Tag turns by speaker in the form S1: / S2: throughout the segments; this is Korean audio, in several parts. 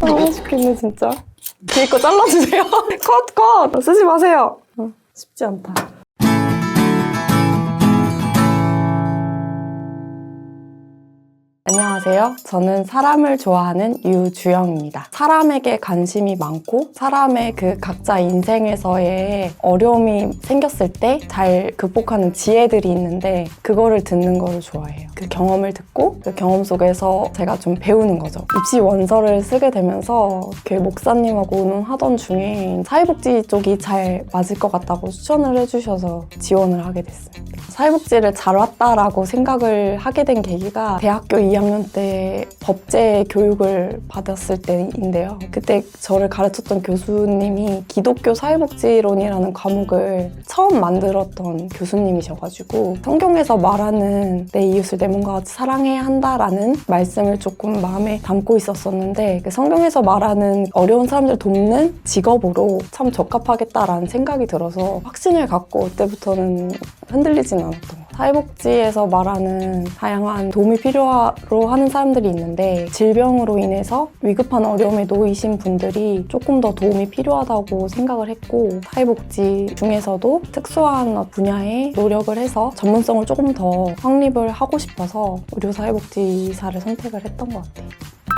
S1: 너무 죽겠네 진짜. 뒤에 거 잘라주세요. 컷 컷. 쓰지 마세요. 어, 쉽지 않다. 안녕하세요. 저는 사람을 좋아하는 유주영입니다. 사람에게 관심이 많고 사람의 그 각자 인생에서의 어려움이 생겼을 때 잘 극복하는 지혜들이 있는데 그거를 듣는 거를 좋아해요. 그 경험을 듣고 그 경험 속에서 제가 좀 배우는 거죠. 입시 원서를 쓰게 되면서 그 목사님하고 의논하던 중에 사회복지 쪽이 잘 맞을 것 같다고 추천을 해주셔서 지원을 하게 됐습니다. 사회복지를 잘 왔다라고 생각을 하게 된 계기가 대학교 2학년 때 법제 교육을 받았을 때인데요. 그때 저를 가르쳤던 교수님이 기독교 사회복지론이라는 과목을 처음 만들었던 교수님이셔가지고 성경에서 말하는 내 이웃을 내 몸과 같이 사랑해야 한다라는 말씀을 조금 마음에 담고 있었었는데 그 성경에서 말하는 어려운 사람들 돕는 직업으로 참 적합하겠다라는 생각이 들어서 확신을 갖고 그때부터는 흔들리진 않았던 것 같아요. 사회복지에서 말하는 다양한 도움이 필요로 하는 사람들이 있는데 질병으로 인해서 위급한 어려움에 놓이신 분들이 조금 더 도움이 필요하다고 생각을 했고 사회복지 중에서도 특수한 분야에 노력을 해서 전문성을 조금 더 확립을 하고 싶어서 의료사회복지사를 선택을 했던 것 같아요.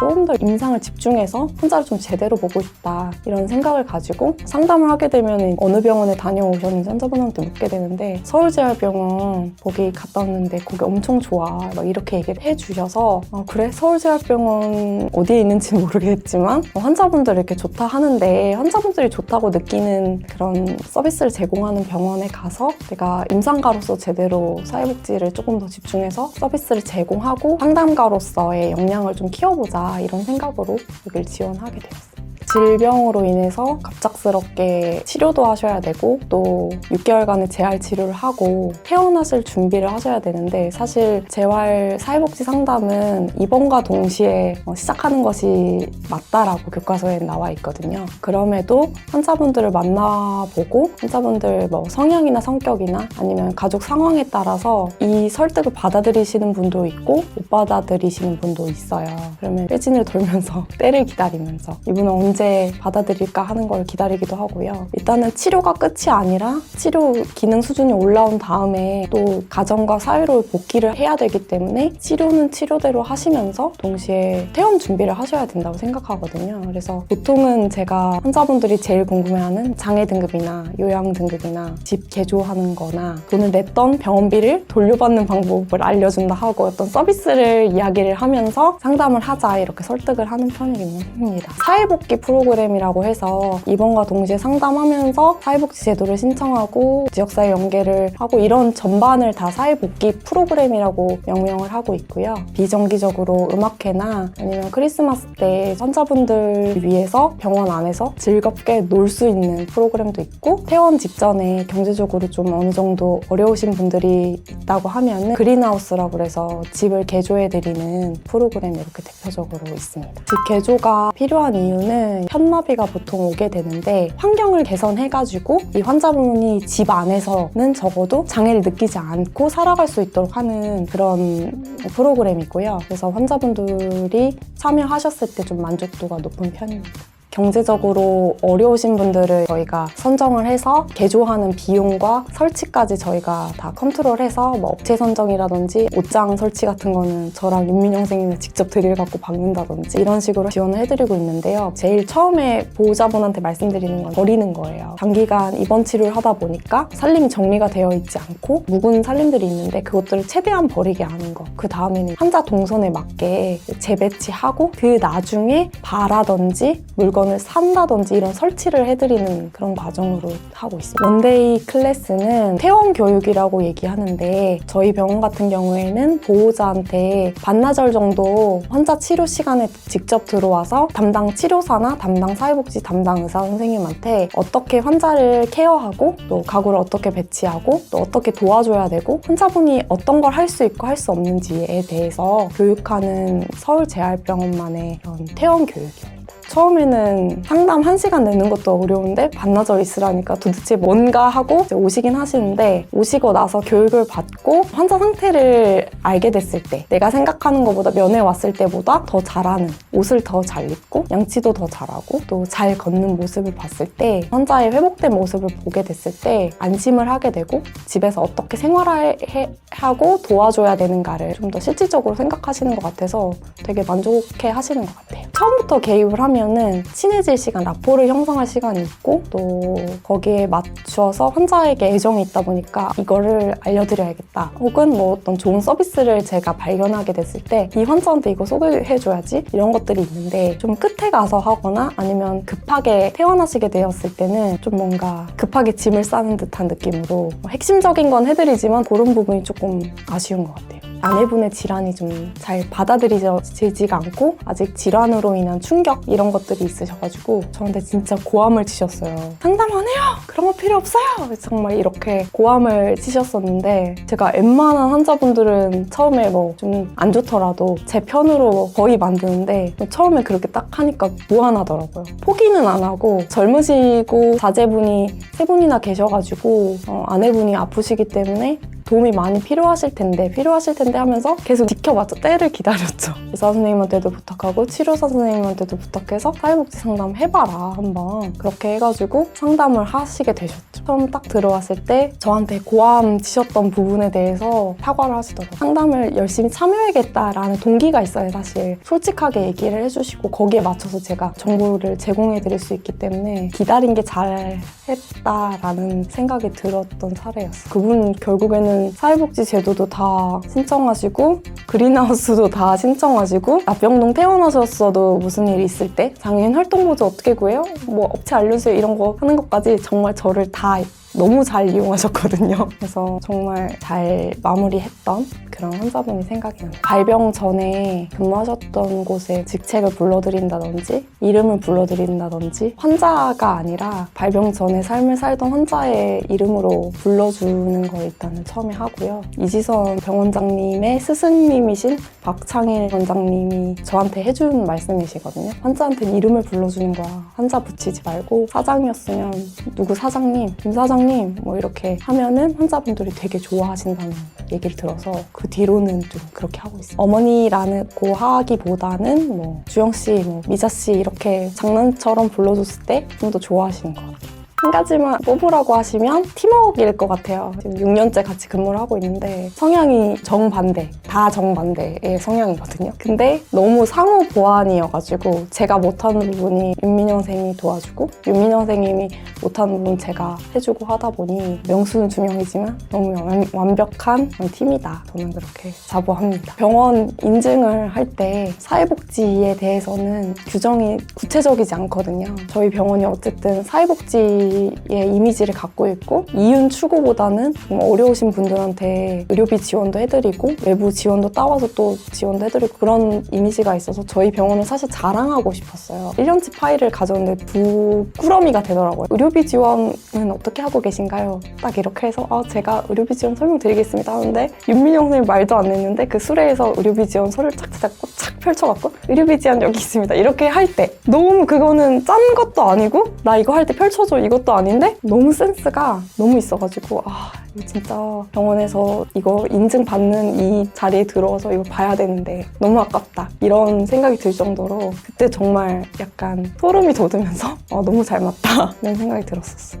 S1: 조금 더 임상을 집중해서 환자를 좀 제대로 보고 싶다 이런 생각을 가지고 상담을 하게 되면 어느 병원에 다녀오셨는지 환자분한테 묻게 되는데 서울재활병원 거기 갔다 왔는데 거기 엄청 좋아 막 이렇게 얘기를 해주셔서 아, 그래? 서울재활병원 어디에 있는지 모르겠지만 환자분들 이렇게 좋다 하는데 환자분들이 좋다고 느끼는 그런 서비스를 제공하는 병원에 가서 내가 임상가로서 제대로 사회복지를 조금 더 집중해서 서비스를 제공하고 상담가로서의 역량을 좀 키워보자 이런 생각으로 여기를 지원하게 되었어요. 질병으로 인해서 갑작스럽게 치료도 하셔야 되고 또 6개월간의 재활 치료를 하고 퇴원하실 준비를 하셔야 되는데 사실 재활 사회복지 상담은 입원과 동시에 어, 시작하는 것이 맞다라고 교과서에 나와 있거든요. 그럼에도 환자분들을 만나보고 환자분들 뭐 성향이나 성격이나 아니면 가족 상황에 따라서 이 설득을 받아들이시는 분도 있고 못 받아들이시는 분도 있어요. 그러면 빼진을 돌면서 때를 기다리면서 이분은 언제 받아들일까 하는 걸 기다리기도 하고요. 일단은 치료가 끝이 아니라 치료 기능 수준이 올라온 다음에 또 가정과 사회로 복귀를 해야 되기 때문에 치료는 치료대로 하시면서 동시에 퇴원 준비를 하셔야 된다고 생각하거든요. 그래서 보통은 제가 환자분들이 제일 궁금해하는 장애 등급이나 요양 등급이나 집 개조하는 거나 돈을 냈던 병원비를 돌려받는 방법을 알려준다 하고 어떤 서비스를 이야기를 하면서 상담을 하자 이렇게 설득을 하는 편이긴 합니다. 사회복귀 프로 그램이라고 해서 입원과 동시에 상담하면서 사회복지 제도를 신청하고 지역사회 연계를 하고 이런 전반을 다 사회복귀 프로그램이라고 명명을 하고 있고요. 비정기적으로 음악회나 아니면 크리스마스 때 환자분들 위해서 병원 안에서 즐겁게 놀 수 있는 프로그램도 있고 퇴원 직전에 경제적으로 좀 어느 정도 어려우신 분들이 있다고 하면 그린하우스라고 해서 집을 개조해드리는 프로그램이 이렇게 대표적으로 있습니다. 집 개조가 필요한 이유는 현마비가 보통 오게 되는데 환경을 개선해가지고 이 환자분이 집 안에서는 적어도 장애를 느끼지 않고 살아갈 수 있도록 하는 그런 프로그램이고요. 그래서 환자분들이 참여하셨을 때 좀 만족도가 높은 편입니다. 경제적으로 어려우신 분들을 저희가 선정을 해서 개조하는 비용과 설치까지 저희가 다 컨트롤해서 뭐 업체 선정이라든지 옷장 설치 같은 거는 저랑 윤민영 선생님이 직접 드릴 갖고 박는다든지 이런 식으로 지원을 해드리고 있는데요. 제일 처음에 보호자분한테 말씀드리는 건 버리는 거예요. 장기간 입원 치료를 하다 보니까 살림이 정리가 되어 있지 않고 묵은 살림들이 있는데 그것들을 최대한 버리게 하는 거. 그 다음에는 환자 동선에 맞게 재배치하고 그 나중에 바라든지 물건 물건을 산다든지 이런 설치를 해드리는 그런 과정으로 하고 있습니다. 원데이 클래스는 퇴원 교육이라고 얘기하는데 저희 병원 같은 경우에는 보호자한테 반나절 정도 환자 치료 시간에 직접 들어와서 담당 치료사나 담당 사회복지 담당 의사 선생님한테 어떻게 환자를 케어하고 또 가구를 어떻게 배치하고 또 어떻게 도와줘야 되고 환자분이 어떤 걸 할 수 있고 할 수 없는지에 대해서 교육하는 서울재활병원만의 그런 퇴원 교육입니다. 처음에는 상담 한시간 내는 것도 어려운데 반나절 있으라니까 도대체 뭔가 하고 오시긴 하시는데 오시고 나서 교육을 받고 환자 상태를 알게 됐을 때 내가 생각하는 것보다 면회 왔을 때보다 더 잘하는 옷을 더 잘 입고 양치도 더 잘하고 또 잘 걷는 모습을 봤을 때 환자의 회복된 모습을 보게 됐을 때 안심을 하게 되고 집에서 어떻게 생활하고 도와줘야 되는가를 좀 더 실질적으로 생각하시는 것 같아서 되게 만족해 하시는 것 같아요. 처음부터 개입을 하면 은 친해질 시간, 라포를 형성할 시간이 있고 또 거기에 맞추어서 환자에게 애정이 있다 보니까 이거를 알려드려야겠다. 혹은 뭐 어떤 좋은 서비스를 제가 발견하게 됐을 때 이 환자한테 이거 소개해줘야지 이런 것들이 있는데 좀 끝에 가서 하거나 아니면 급하게 퇴원하시게 되었을 때는 좀 뭔가 급하게 짐을 싸는 듯한 느낌으로 뭐 핵심적인 건 해드리지만 그런 부분이 조금 아쉬운 것 같아요. 아내분의 질환이 좀 잘 받아들이지가 않고 아직 질환으로 인한 충격 이런 것들이 있으셔가지고 저한테 진짜 고함을 치셨어요. 상담 안 해요. 그런 거 필요 없어요. 정말 이렇게 고함을 치셨었는데 제가 웬만한 환자분들은 처음에 뭐 좀 안 좋더라도 제 편으로 거의 만드는데 처음에 그렇게 딱 하니까 무안하더라고요. 포기는 안 하고 젊으시고 자제분이 세 분이나 계셔가지고 어, 아내분이 아프시기 때문에 도움이 많이 필요하실 텐데 필요하실 텐데 하면서 계속 지켜봤죠. 때를 기다렸죠. 의사 선생님한테도 부탁하고 치료사 선생님한테도 부탁해서 사회복지 상담 해봐라 한번. 그렇게 해가지고 상담을 하시게 되셨죠. 처음 딱 들어왔을 때 저한테 고함 치셨던 부분에 대해서 사과를 하시더라고요. 상담을 열심히 참여해야겠다라는 동기가 있어요 사실. 솔직하게 얘기를 해주시고 거기에 맞춰서 제가 정보를 제공해 드릴 수 있기 때문에 기다린 게 잘했다라는 생각이 들었던 사례였어요. 그분 결국에는 사회복지 제도도 다 신청하시고 그린하우스도 다 신청하시고 나병동 퇴원하셨어도 무슨 일이 있을 때 장애인 활동보조 어떻게 구해요? 뭐 업체 알려주세요 이런 거 하는 것까지 정말 저를 다 너무 잘 이용하셨거든요. 그래서 정말 잘 마무리했던 그런 환자분이 생각이 나요. 발병 전에 근무하셨던 곳에 직책을 불러드린다든지 이름을 불러드린다든지 환자가 아니라 발병 전에 삶을 살던 환자의 이름으로 불러주는 걸 일단은 처음에 하고요. 이지선 병원장님의 스승님이신 박창일 원장님이 저한테 해준 말씀이시거든요. 환자한테는 이름을 불러주는 거야. 환자 붙이지 말고 사장이었으면 누구 사장님, 김 사장님 뭐 이렇게 하면은 환자분들이 되게 좋아하신다는 얘기를 들어서 그 뒤로는 좀 그렇게 하고 있어요. 어머니라고 하기보다는 뭐 주영 씨, 뭐 미자 씨 이렇게 장난처럼 불러줬을 때 좀 더 좋아하시는 것 같아요. 한 가지만 뽑으라고 하시면 팀워크일 것 같아요. 지금 6년째 같이 근무를 하고 있는데 성향이 정반대, 다 정반대의 성향이거든요. 근데 너무 상호 보완이어가지고 제가 못하는 부분이 윤민영 선생님이 도와주고 윤민영 선생님이 못하는 부분 제가 해주고 하다 보니 명수는 두 명이지만 너무 완, 그런 팀이다. 저는 그렇게 자부합니다. 병원 인증을 할 때 사회복지에 대해서는 규정이 구체적이지 않거든요. 저희 병원이 어쨌든 사회복지 의 이미지를 갖고 있고 이윤 추구보다는 좀 어려우신 분들한테 의료비 지원도 해드리고 외부 지원도 따와서 또 지원도 해드리고 그런 이미지가 있어서 저희 병원을 사실 자랑하고 싶었어요. 1년치 파일을 가져오는데 부꾸러미가 되더라고요. 의료비 지원은 어떻게 하고 계신가요? 딱 이렇게 해서 아, 제가 의료비 지원 설명드리겠습니다 하는데 윤민영 선생님 말도 안 했는데 그 수레에서 의료비 지원 서류를 착 잡고 착 펼쳐갖고 의료비 지원 여기 있습니다. 이렇게 할 때 너무 그거는 짠 것도 아니고 나 이거 할 때 펼쳐줘 이것 도 아닌데 너무 센스가 너무 있어가지고 아 진짜 병원에서 이거 인증받는 이 자리에 들어와서 이거 봐야 되는데 너무 아깝다 이런 생각이 들 정도로 그때 정말 약간 소름이 돋으면서 아, 너무 잘 맞다 이런 생각이 들었었어.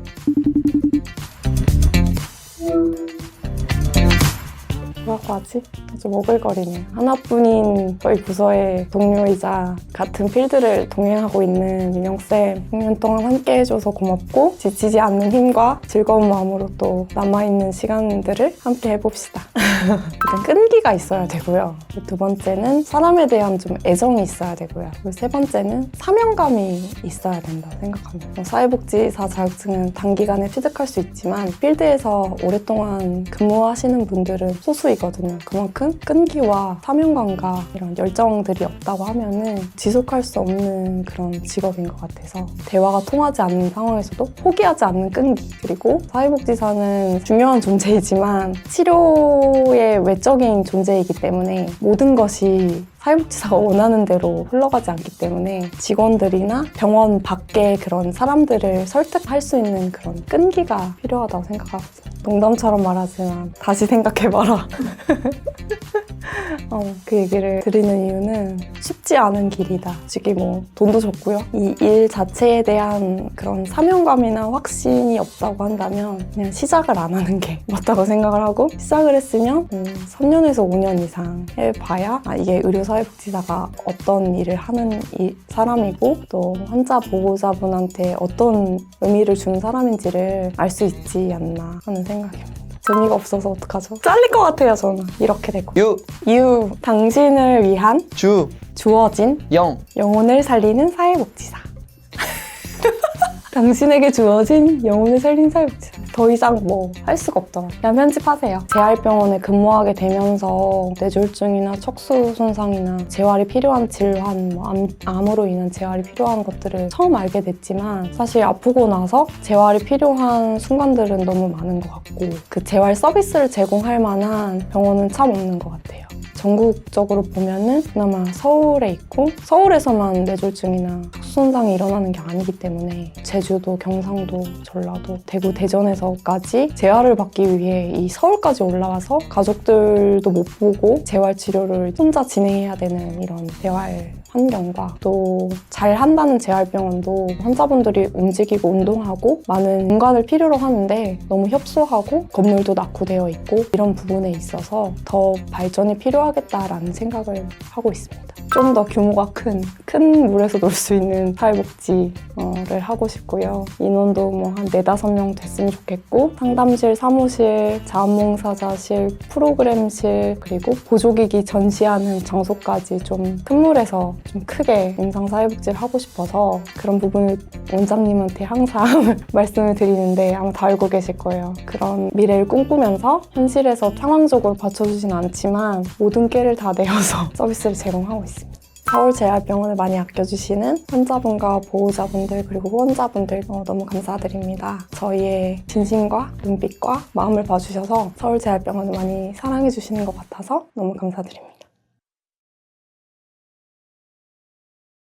S1: 뭐라고 하지? 아주 오글거리네. 하나뿐인 저희 부서의 동료이자 같은 필드를 동행하고 있는 민영쌤 6년 동안 함께 해줘서 고맙고 지치지 않는 힘과 즐거운 마음으로 또 남아있는 시간들을 함께 해봅시다. 일단 끈기가 있어야 되고요. 두 번째는 사람에 대한 좀 애정이 있어야 되고요. 그리고 세 번째는 사명감이 있어야 된다고 생각합니다. 뭐 사회복지사 자격증은 단기간에 취득할 수 있지만 필드에서 오랫동안 근무하시는 분들은 소수이 거든요. 그만큼 끈기와 사명감과 이런 열정들이 없다고 하면은 지속할 수 없는 그런 직업인 것 같아서 대화가 통하지 않는 상황에서도 포기하지 않는 끈기 그리고 사회복지사는 중요한 존재이지만 치료의 외적인 존재이기 때문에 모든 것이 사회복지사가 원하는 대로 흘러가지 않기 때문에 직원들이나 병원 밖에 그런 사람들을 설득할 수 있는 그런 끈기가 필요하다고 생각하거든요. 농담처럼 말하지만 다시 생각해봐라. 어, 그 얘기를 드리는 이유는 쉽지 않은 길이다. 솔직히 뭐 돈도 적고요. 이 일 자체에 대한 그런 사명감이나 확신이 없다고 한다면 그냥 시작을 안 하는 게 맞다고 생각을 하고 시작을 했으면 음, 3년에서 5년 이상 해봐야 아, 이게 의료사회복지사가 어떤 일을 하는 이 사람이고 또 환자 보호자분한테 어떤 의미를 주는 사람인지를 알 수 있지 않나 하는 생각입니다. 재미가 없어서 어떡하죠? 잘릴 것 같아요, 저는. 이렇게 되고.
S2: 유,
S1: 유, 당신을 위한
S2: 주,
S1: 주어진
S2: 영.
S1: 영혼을 살리는 사회복지사. 당신에게 주어진 영혼을 살리는 사회복지사. 더 이상 뭐 할 수가 없더라. 그냥 편집하세요. 재활병원에 근무하게 되면서 뇌졸중이나 척수 손상이나 재활이 필요한 질환, 뭐 암, 암으로 인한 재활이 필요한 것들을 처음 알게 됐지만 사실 아프고 나서 재활이 필요한 순간들은 너무 많은 것 같고 그 재활 서비스를 제공할 만한 병원은 참 없는 것 같아요. 전국적으로 보면은 그나마 서울에 있고 서울에서만 뇌졸중이나 손상이 일어나는 게 아니기 때문에 제주도, 경상도, 전라도, 대구, 대전에서까지 재활을 받기 위해 이 서울까지 올라와서 가족들도 못 보고 재활 치료를 혼자 진행해야 되는 이런 재활 환경과 또 잘 한다는 재활병원도 환자분들이 움직이고 운동하고 많은 공간을 필요로 하는데 너무 협소하고 건물도 낙후되어 있고 이런 부분에 있어서 더 발전이 필요하겠다라는 생각을 하고 있습니다. 좀 더 규모가 큰, 큰 물에서 놀 수 있는 사회복지를 하고 싶고요. 인원도 뭐 한 네다섯 명 됐으면 좋겠고 상담실, 사무실, 자원봉사자실, 프로그램실 그리고 보조기기 전시하는 장소까지 좀 큰 물에서 좀 크게 임상 사회복지를 하고 싶어서 그런 부분을 원장님한테 항상 말씀을 드리는데 아마 다 알고 계실 거예요. 그런 미래를 꿈꾸면서 현실에서 상황적으로 받쳐주진 않지만 모든 깨를 다 내어서 서비스를 제공하고 있습니다. 서울재활병원을 많이 아껴주시는 환자분과 보호자분들 그리고 후원자분들 어, 너무 감사드립니다. 저희의 진심과 눈빛과 마음을 봐주셔서 서울재활병원을 많이 사랑해주시는 것 같아서 너무 감사드립니다.